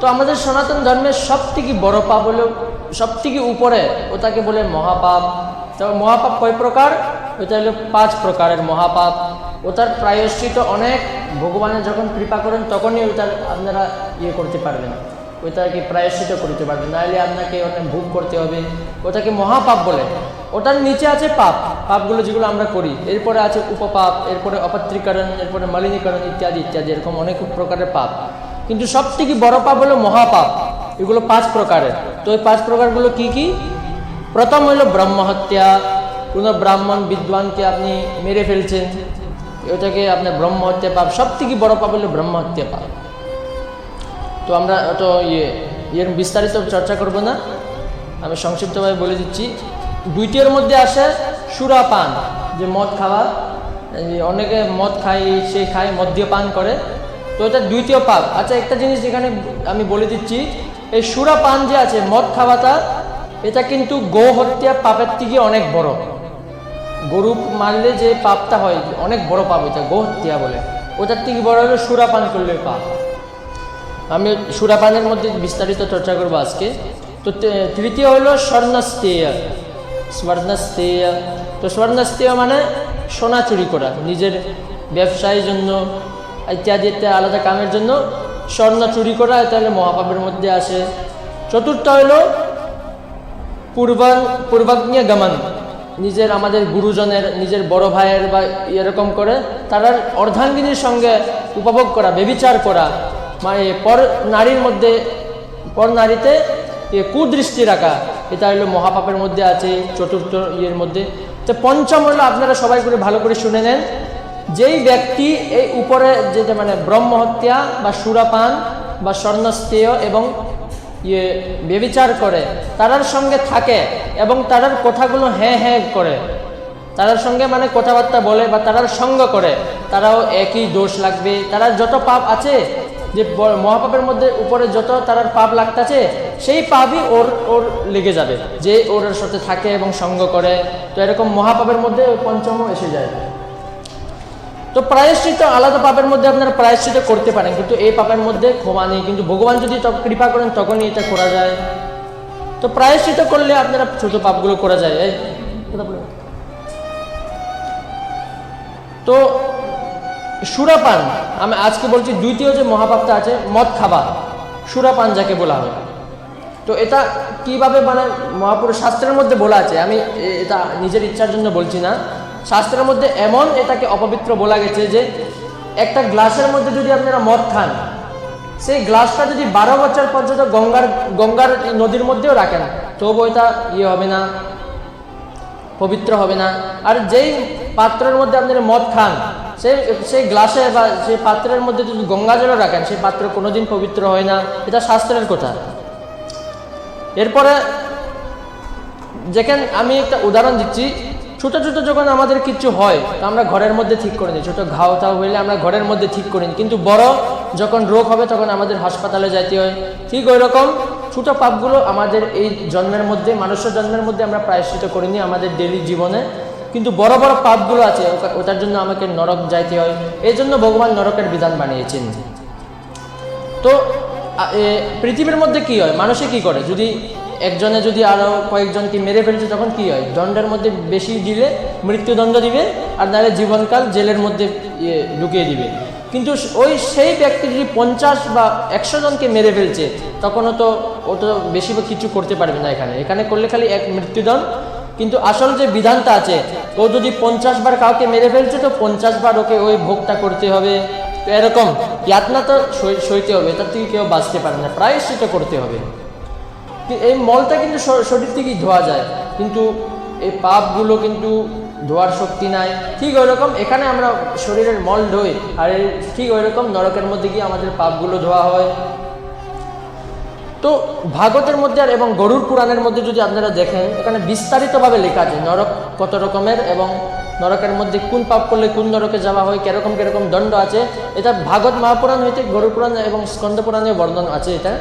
তো আমাদের সনাতন ধর্মের সব থেকে বড় পাপ হলো সব থেকে উপরে ওটাকে বলে মহাপাপ। তো মহাপাপ কয় প্রকার? ওটা হলো পাঁচ প্রকারের মহাপাপ। ওটার প্রায়শ্চিত অনেক, ভগবানের যখন কৃপা করেন তখনই ওটার আপনারা ইয়ে করতে পারবেন। ওইটাকে প্রায়শ্চিত করতে পারবেন। নাহলে আপনাকে ওটা ভোগ করতে হবে। ওটাকে মহাপাপ বলে। ওটার নিচে আছে পাপ। পাপগুলো যেগুলো আমরা করি। এরপরে আছে উপপাপ, এরপরে অপত্রীকরণ, এরপরে মালিনীকরণ ইত্যাদি ইত্যাদি, এরকম অনেক প্রকারের পাপ। কিন্তু সব থেকে বড় পাপ হলো মহাপাপ। এগুলো পাঁচ প্রকারের। তো এই পাঁচ প্রকারগুলো কি কি? প্রথম হলো ব্রহ্মহত্যা কোনো ব্রাহ্মণ, বিদ্বানকে আপনি মেরে ফেলছেন, ওটাকে আপনার ব্রহ্মহত্যা পাপ। সব থেকে বড় পাপ হলো ব্রহ্মহত্যা পাপ। তো আমরা অত ইয়ে ইয়ের বিস্তারিত চর্চা করব না। আমি সংক্ষিপ্তভাবে বলে দিচ্ছি। দুইটির মধ্যে আসে সুরাপান, যে মদ খাওয়া। অনেকে মদ খায়, সে খায়, মদ্যপান করে। তো এটা দ্বিতীয় পাপ। আচ্ছা একটা জিনিস যেখানে আমি বলে দিচ্ছি, এই সুরাপান যে আছে, মদ খাওয়াটা এটা কিন্তু গো হত্যা পাপের থেকে অনেক বড়। গরু মারলে যে পাপটা হয়, অনেক বড় পাপ এটা গো হত্যা বলে। ওটার থেকে বড় হলো সুরাপান করলে পাপ। আমি সুরাপানের মধ্যে বিস্তারিত চর্চা করব আজকে। তে- তৃতীয় হলো স্বর্ণস্তেয় স্বর্ণস্তেয় তো স্বর্ণস্তেয় মানে সোনা চুরি করা, নিজের ব্যবসায়ের জন্য ইত্যাদি ইত্যাদি আলাদা কামের জন্য স্বর্ণ চুরি করা তাহলে মহাপাপের মধ্যে আসে। চতুর্থ হলো পূর্বাং পূর্বাগ্নিয় গমন নিজের আমাদের গুরুজনের, নিজের বড় ভাইয়ের বা এরকম করে তারা অর্ধাঙ্গিনীর সঙ্গে উপভোগ করা বেবিচার করা। মানে পর নারীর মধ্যে, পর নারীতে কুদৃষ্টি রাখা এটা হলো মহাপাপের মধ্যে আছে, চতুর্থ ইয়ের মধ্যে। তো পঞ্চম হলো আপনারা সবাই করে ভালো করে শুনে নেন। যেই ব্যক্তি এই উপরে যেটা মানে ব্রহ্মহত্যা বা সুরাপান বা স্বর্ণস্তেয় এবং ইয়ে বেবিচার করে, তারার সঙ্গে থাকে এবং তারার কথাগুলো হ্যাঁ হ্যাঁ করে। তারার সঙ্গে মানে কথাবার্তা বলে বা তারার সঙ্গ করে, তারাও একই দোষ লাগবে। তারার যত পাপ আছে, যে মহাপাপের মধ্যে উপরে যত তারার পাপ লাগতেছে, সেই পাপই ওর ওর লেগে যাবে। যে ওর সাথে থাকে এবং সঙ্গ করে। তো এরকম মহাপাপের মধ্যে পঞ্চমও এসে যায়। তো প্রায়শ্চিত আলাদা পাপের মধ্যে আপনারা প্রায়শ্চিত করতে পারেন, কিন্তু এই পাপের মধ্যে ক্ষমা নেই। কিন্তু ভগবান যদি কৃপা করেন, তখনই এটা করা যায়। তো প্রায়শ্চিত করলে আপনারা ছোট পাপগুলো করা যায়। তো সুরাপান, আমি আজকে বলছি দ্বিতীয় যে মহাপাপটা আছে, মদ খাবার। সুরাপান যাকে বলা হয়। তো এটা কীভাবে মানে মহাপুরুষ শাস্ত্রের মধ্যে বলা আছে? আমি এটা নিজের ইচ্ছার জন্য বলছি না। শাস্ত্রের মধ্যে এমন এটাকে অপবিত্র বলা গেছে যে একটা গ্লাসের মধ্যে যদি আপনারা মদ খান, সেই গ্লাসটা যদি বারো বছর পর্যন্ত গঙ্গার গঙ্গার নদীর মধ্যেও রাখেন তবু এটা ইয়ে হবে না, পবিত্র হবে না। আর যেই পাত্রের মধ্যে আপনারা মদ খান, সেই সেই গ্লাসে বা সেই পাত্রের মধ্যে যদি গঙ্গা জলও রাখেন, সেই পাত্র কোনোদিন পবিত্র হয় না, এটা শাস্ত্রের কথা। এরপরে যেখানে আমি একটা উদাহরণ দিচ্ছি ছোট ছোট যখন আমাদের কিছু হয়, তো আমরা ঘরের মধ্যে ঠিক করে নিই। ছোটো ঘাও টাও হইলে আমরা ঘরের মধ্যে ঠিক করে নিই। কিন্তু বড় যখন রোগ হবে, তখন আমাদের হাসপাতালে যাইতে হয়। ঠিক ওই রকম ছোট পাপগুলো আমাদের এই জন্মের মধ্যে মানুষের জন্মের মধ্যে আমরা প্রায়শ্চিত করিনি আমাদের ডেলি জীবনে। কিন্তু বড় বড় পাপগুলো আছে ওটার জন্য আমাকে নরক যাইতে হয়। এই জন্য ভগবান নরকের বিধান বানিয়েছেন। তো পৃথিবীর মধ্যে কি হয়? মানুষে কি করে? যদি একজনে যদি আরও কয়েকজনকে মেরে ফেলছে, তখন কি হয়? দণ্ডের মধ্যে বেশি দিলে মৃত্যুদণ্ড দিবে, আর নাহলে জীবনকাল জেলের মধ্যে ইয়ে ঢুকিয়ে দিবে। কিন্তু ওই সেই ব্যক্তি যদি পঞ্চাশ বা একশো জনকে মেরে ফেলছে, তখনও তো ও তো বেশি বা কিছু করতে পারবে না এখানে। এখানে করলে খালি এক মৃত্যুদণ্ড। কিন্তু আসল যে বিধানটা আছে, ও যদি পঞ্চাশ বার কাউকে মেরে ফেলছে, তো পঞ্চাশ বার ওকে ওই ভোগটা করতে হবে। তো এরকম, ইয়াতনা তো সই- সইতে হবে, তার থেকে কেউ বাঁচতে পারে না। প্রায় সেটা করতে হবে। এই মলটা কিন্তু শরীর থেকেই ধোয়া যায়। কিন্তু এই পাপগুলো কিন্তু ধোয়ার শক্তি নাই। ঠিক ওই রকম এখানে আমরা শরীরের মল ধোই, আর ঠিক ওই রকম নরকের মধ্যে গিয়ে আমাদের পাপগুলো ধোয়া হয়। তো ভাগবতের মধ্যে আর এবং গরুর পুরাণের মধ্যে যদি আপনারা দেখেন, এখানে বিস্তারিতভাবে লেখা আছে, নরক কত রকমের এবং নরকের মধ্যে কোন পাপ করলে কোন নরকে যাওয়া হয়, কীরকম কীরকম দণ্ড আছে। এটা ভাগবত মহাপুরাণ হইতে গরুর পুরাণ এবং স্কন্দ পুরাণে বর্ণন আছে এটা।